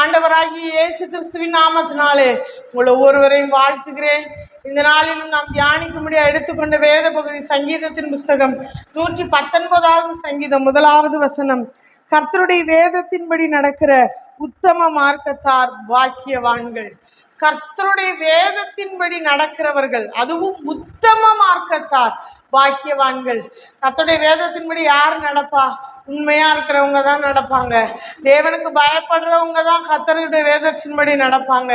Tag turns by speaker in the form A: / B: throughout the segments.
A: ஆண்டவராகி இயேசு கிறிஸ்துவின் நாமத்தினாலே உங்களை ஒவ்வொருவரையும் வாழ்த்துகிறேன். இந்த நாளிலும் நாம் தியானிக்கும்படியா எடுத்துக்கொண்ட வேத பகுதி சங்கீதத்தின் புஸ்தகம் நூற்றி பத்தொன்பதாவது சங்கீதம் முதலாவது வசனம். கர்த்தருடைய வேதத்தின்படி நடக்கிற உத்தம மார்க்கத்தார் பாக்கியவான்கள். கர்த்தருடைய வேதத்தின்படி நடக்கிறவர்கள் அதுவும் உத்தம மார்க்கத்தார் பாக்கியவான்கள். கர்த்தருடைய வேதத்தின்படி யார் நடப்பா? உண்மையா இருக்கிறவங்க தான் நடப்பாங்க. தேவனுக்கு பயப்படுறவங்க தான் கர்த்தருடைய வேதத்தின்படி நடப்பாங்க.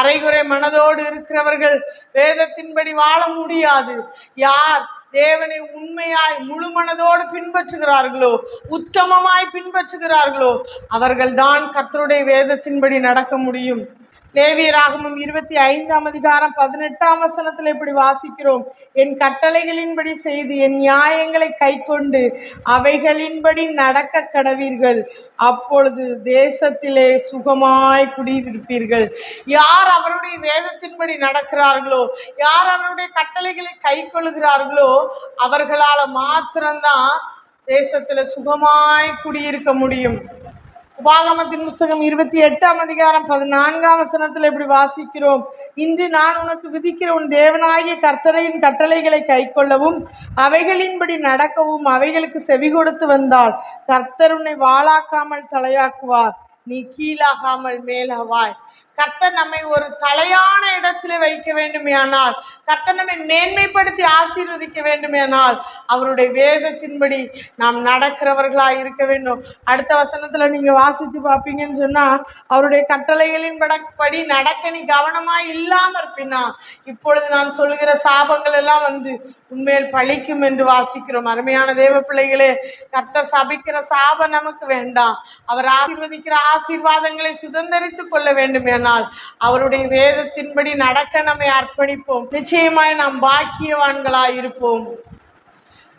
A: அரைகுறை மனதோடு இருக்கிறவர்கள் வேதத்தின்படி வாழ முடியாது. யார் தேவனை உண்மையாய் முழு மனதோடு பின்பற்றுகிறார்களோ உத்தமமாய் பின்பற்றுகிறார்களோ அவர்கள்தான் கர்த்தருடைய வேதத்தின்படி நடக்க முடியும். லேவியராகமம் இருபத்தி ஐந்தாம் அதிகாரம் பதினெட்டாம் வசனத்தில் இப்படி வாசிக்கிறோம். என் கட்டளைகளின்படி செய்து என் நியாயங்களை கைக்கொண்டு அவைகளின்படி நடக்க கடவீர்கள். அப்பொழுது தேசத்திலே சுகமாய் குடியிருப்பீர்கள். யார் அவருடைய வேதத்தின்படி நடக்கிறார்களோ யார் அவருடைய கட்டளைகளை கைக்கொள்கிறார்களோ அவர்களால் மாத்திரம்தான் தேசத்தில் சுகமாய் குடியிருக்க முடியும். உபாகமத்தின் புஸ்தகம் இருபத்தி எட்டாம் அதிகாரம் பதினான்காம் வசனத்தில் இப்படி வாசிக்கிறோம். இன்று நான் உனக்கு விதிக்கிற உன் தேவனாகிய கர்த்தரையின் கட்டளைகளை கைக்கொள்ளவும் அவைகளின்படி நடக்கவும் அவைகளுக்கு செவி கொடுத்து வந்தால் கர்த்தர் உன்னை வாழாக்காமல் தலையாக்குவார். நீ கீழாகாமல் மேலாவாய். கர்த்தர் நம்மை ஒரு தலையான இடத்துல வைக்க வேண்டுமேயானால் கர்த்தர் நம்மை மேன்மைப்படுத்தி ஆசீர்வதிக்க வேண்டுமேயானால் அவருடைய வேதத்தின்படி நாம் நடக்கிறவர்களாக இருக்க வேண்டும். அடுத்த வசனத்துல நீங்க வாசித்து பார்ப்பீங்கன்னு சொன்னா அவருடைய கட்டளைகளின் பட- படி நடக்க நீ கவனமா இல்லாம இருப்பினா இப்பொழுது நான் சொல்லுகிற சாபங்கள் எல்லாம் வந்து உண்மையில் பழிக்கும் என்று வாசிக்கிறோம். அருமையான தேவ பிள்ளைகளே கர்த்தர் சபிக்கிற சாபம் நமக்கு வேண்டாம். அவர் ஆசீர்வதிக்கிற ஆசீர்வாதங்களை சுதந்திரித்துக் கொள்ள வேண்டுமே நாள் அவருடைய வேதத்தின்படி நடக்க நம்மை அர்ப்பணிப்போம். நிச்சயமாய் நாம் பாக்கியவான்களாய் இருப்போம்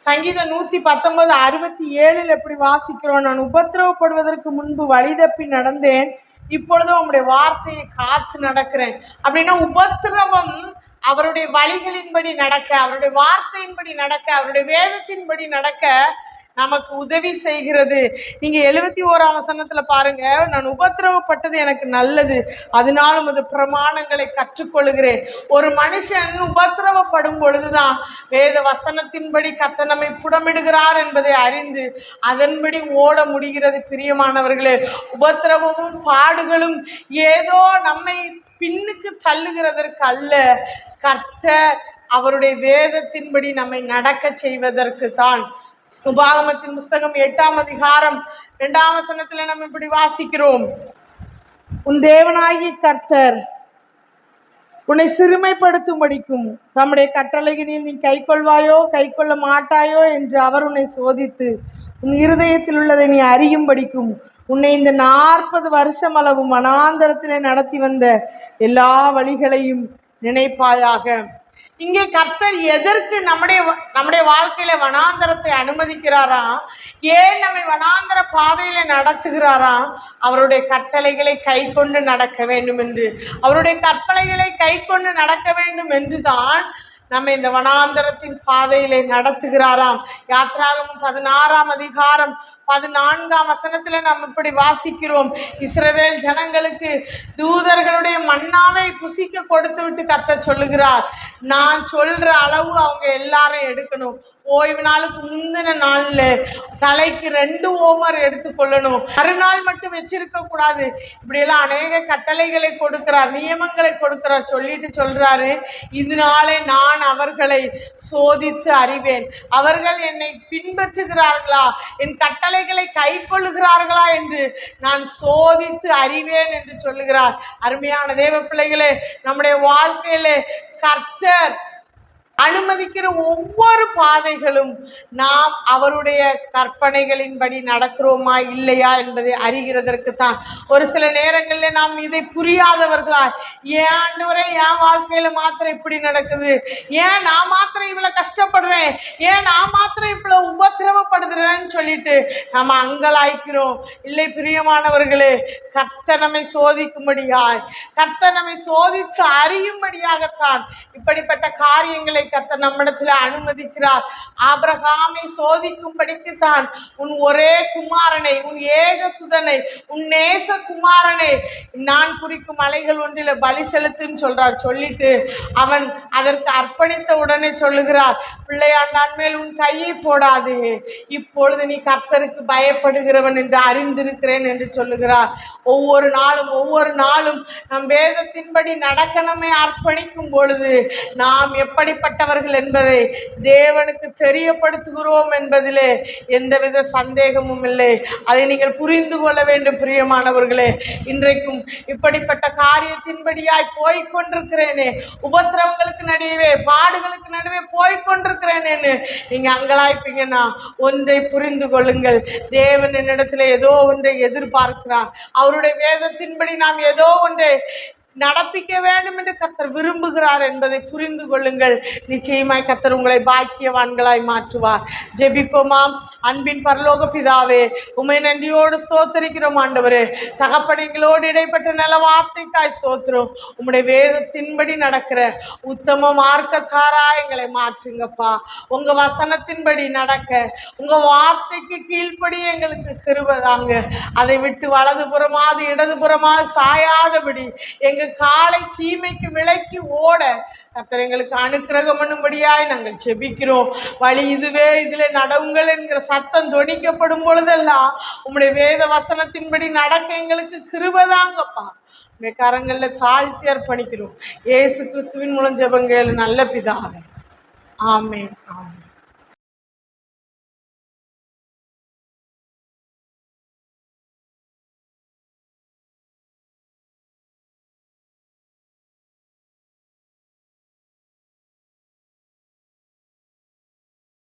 A: சங்கீதம் நூற்றி பத்தொன்பது அறுபத்தி ஏழில் எப்படி வாசிக்கிறோம்? நான் உபத்திரவப்படுவதற்கு முன்பு வழி தப்பி நடந்தேன். இப்பொழுதும் உங்களுடைய வார்த்தையை காத்து நடக்கிறேன். அப்படின்னா உபத்திரவம் அவருடைய வழிகளின்படி நடக்க அவருடைய வார்த்தையின்படி நடக்க அவருடைய வேதத்தின்படி நடக்க நமக்கு உதவி செய்கிறது. நீங்க எழுபத்தி ஓராம் வசனத்துல பாருங்க நான் உபத்திரவப்பட்டது எனக்கு நல்லது அதனால உமது பிரமாணங்களை கற்றுக்கொள்கிறேன். ஒரு மனுஷன் உபத்திரவப்படும் பொழுதுதான் வேத வசனத்தின்படி கத்த நம்மை புடமிடுகிறார் என்பதை அறிந்து அதன்படி ஓட முடிகிறது. பிரியமானவர்களே உபத்திரவமும் பாடுகளும் ஏதோ நம்மை பின்னுக்கு தள்ளுகிறதற்கு அல்ல. கர்த்தர் அவருடைய வேதத்தின்படி நம்மை நடக்க செய்வதற்கு தான் உபாகமத்தின் புஸ்தகம் எட்டாம் அதிகாரம் இரண்டாம் வசனத்தில் நம்ம இப்படி வாசிக்கிறோம் உன் தேவனாகி கர்த்தர் உன்னை சிறுமைப்படுத்தும்படிக்கும் தம்முடைய கட்டளைகளில் நீ கைக்கொள்வாயோ கைக்கொள்ள மாட்டாயோ என்று அவர் உன்னை சோதித்து உன் இருதயத்தில் உள்ளதை நீ அறியும்படிக்கும் உன்னை இந்த நாற்பது வருஷம் அளவு மனாந்தரத்திலே நடத்தி வந்த எல்லா வழிகளையும் நினைப்பாயாக இங்கே கர்த்தர் எதற்கு நம்முடைய நம்முடைய வாழ்க்கையில வனாந்தரத்தை அனுமதிக்கிறாராம் ஏன் நம்மை வனாந்தர பாதையில நடத்துகிறாராம் அவருடைய கட்டளைகளை கை கொண்டு நடக்க வேண்டும் என்று. அவருடைய கற்பனைகளை கை கொண்டு நடக்க வேண்டும் என்று தான் நம்ம இந்த வனாந்தரத்தின் பாதையிலே நடத்துகிறாராம். யாத்ராகமம் பதினாறாம் அதிகாரம் பதினான்காம் வசனத்துல நாம் இப்படி வாசிக்கிறோம். இஸ்ரவேல் ஜனங்களுக்கு தூதர்களுடைய மன்னாவை புசிக்க கொடுத்து விட்டு கத்த சொல்லுகிறார். நான் சொல்ற அளவு அவங்க எல்லாரும் எடுக்கணும். ஓய்வு நாளுக்கு முந்தின நாள்ல தலைக்கு ரெண்டு ஓமர் எடுத்துக்கொள்ளணும் மறுநாள் மட்டும் வச்சிருக்க கூடாது. இப்படியெல்லாம் அநேக கட்டளைகளை கொடுக்கிறார் நியமங்களை கொடுக்கிறார் சொல்லிட்டு சொல்றாரு. இதனாலே நான் அவர்களை சோதித்து அறிவேன். அவர்கள் என்னை பின்பற்றுகிறார்களா? என் கட்டளைகளை கைக்கொள்ளுகிறார்களா என்று நான் சோதித்து அறிவேன் என்று சொல்லுகிறார். அருமையான தேவ பிள்ளைகளே நம்முடைய வாழ்க்கையிலே கர்த்தர் அனுமதிக்கிற ஒவ்வொரு பாதைகளும் நாம் அவருடைய கற்பனைகளின்படி நடக்கிறோமா இல்லையா என்பதை அறிகிறதற்கு தான். ஒரு சில நேரங்களில் நாம் இதை புரியாதவர்களா ஏன் ஆண்டவரே என் வாழ்க்கையில மாத்திரம் இப்படி நடக்குது? ஏன் நான் மாத்திரம் இவ்வளோ கஷ்டப்படுறேன்? ஏன் நான் மாத்திரம் இவ்வளோ உபத்திரவப்படுகிற சொல்லிட்டு நம்ம அங்கலாய்க்கிறோம். இல்லை பிரியமானவர்களே கர்த்தனமை சோதிக்கும்படியாய் கர்த்தனமை சோதித்து அறியும்படியாகத்தான் இப்படிப்பட்ட காரியங்களை கத்த நம்மிடத்தில் அனுமதிக்கிறார். ஆபிரகாமை சோதிக்கும்படிக்கு தான் உன் ஒரே குமாரனை உன் ஏக சுதனை உன் நேச குமாரனை நான் குறிக்கும் அலைகள் ஒன்றில் பலி செலுத்துன்னு சொல்றார். சொல்லிட்டு அவன் அதற்கு அர்ப்பணித்த உடனே சொல்லுகிறார் பிள்ளையாண்டான் மேல் உன் கையை போடாது. இப்பொழுது நீ கர்த்தருக்கு பயப்படுகிறவன் என்று அறிந்திருக்கிறேன் என்று சொல்லுகிறார். ஒவ்வொரு நாளும் ஒவ்வொரு நாளும் நம் வேதத்தின்படி நடக்க அர்ப்பணிக்கும் பொழுது நாம் எப்படிப்பட்ட எப்படிப்பட்டவர்கள் என்பதை தேவனுக்கு தெரியப்படுத்துகிறோம் என்பதிலே எந்தவித சந்தேகமும் இல்லை. அதை நீங்கள் புரிந்து கொள்ள வேண்டும் பிரியமானவர்களே. இன்றைக்கும் இப்படிப்பட்ட காரியத்தின்படியாய் போய்கொண்டிருக்கிறேனே உபத்திரவங்களுக்கு நடுவே பாடுகளுக்கு நடுவே போய்க் நீங்கள் அங்கலாய்ப்பீங்கன்னா ஒன்றை புரிந்து கொள்ளுங்கள். தேவன் என்னிடத்தில் ஏதோ ஒன்றை எதிர்பார்க்கிறார். அவருடைய வேதத்தின்படி நாம் ஏதோ ஒன்றை நடப்பிக்க வேண்டும் என்று கர்த்தர் விரும்புகிறார் என்பதை புரிந்து கொள்ளுங்கள். நிச்சயமாய் கர்த்தர் உங்களை பாக்கியவான்களாய் மாற்றுவார். ஜெபிப்போமாம் அன்பின் பரலோக பிதாவே உமை நன்றியோடு ஸ்தோத்தரிக்கிறோம் ஆண்டவரே. தகப்பனைகளோடு இடைப்பட்ட நல்ல வார்த்தைக்காய் ஸ்தோத்திரம். உம்முடைய வேதத்தின்படி நடக்கிற உத்தம மார்க்கத்தாரா எங்களை மாற்றுங்கப்பா. உங்க வசனத்தின்படி நடக்க உங்க வார்த்தைக்கு கீழ்ப்படி எங்களுக்கு கிருபதாங்க அதை விட்டு வலதுபுறமாக இடதுபுறமாக சாயாதபடி எங்க காலை தீமைக்கு விலக்கி ஓட கத்தர் எங்களுக்கு அனுக்கிரகம் பண்ணும்படியாய் நாங்கள் செபிக்கிறோம் வழி இதுவே இதில் நடவுங்கள் என்கிற சத்தம் துணிக்கப்படும் பொழுதெல்லாம் உங்களுடைய வேத வசனத்தின்படி நடக்க எங்களுக்கு கிருபதாங்கப்பா உடைய கரங்களில் தாழ்த்தி அர்ப்பணிக்கிறோம். ஏசு கிறிஸ்துவின் மூலம் ஜபங்கள் நல்ல பிதாவே. ஆமே ஆமே